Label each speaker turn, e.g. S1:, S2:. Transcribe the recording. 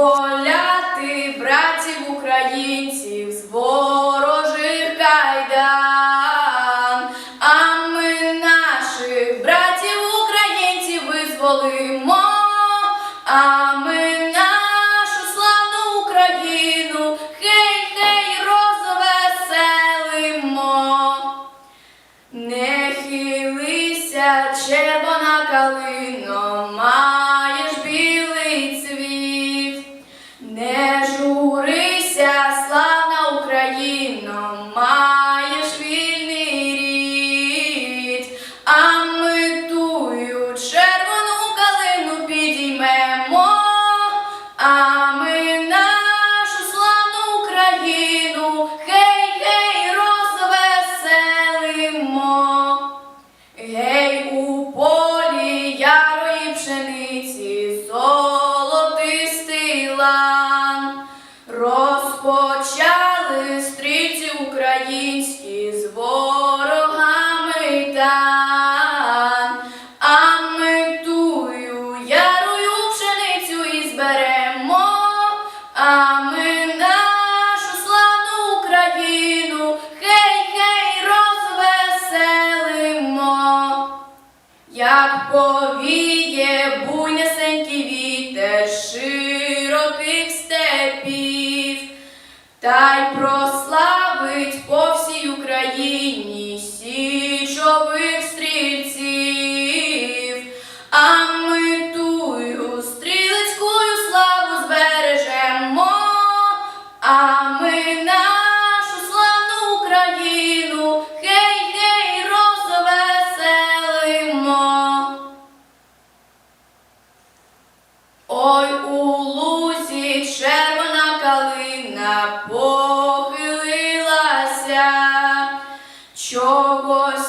S1: визволяти братів українців з ворожих кайдан, а ми наших братів українців визволимо, а ми нашу славну Україну, хей, хей, розвеселимо. Не хилися, червона калино, не журися, славна Україно, маєш вільний рід, а ми тую червону калину підіймемо, а ми нашу славну Україну, хей, хей, розвеселимо. Гей, Як повіє буйнесенький вітер широких степів, та й прославить по всій Україні січових стрільців, а ми тую стрілецькую славу збережемо, а ми Україну. чогось.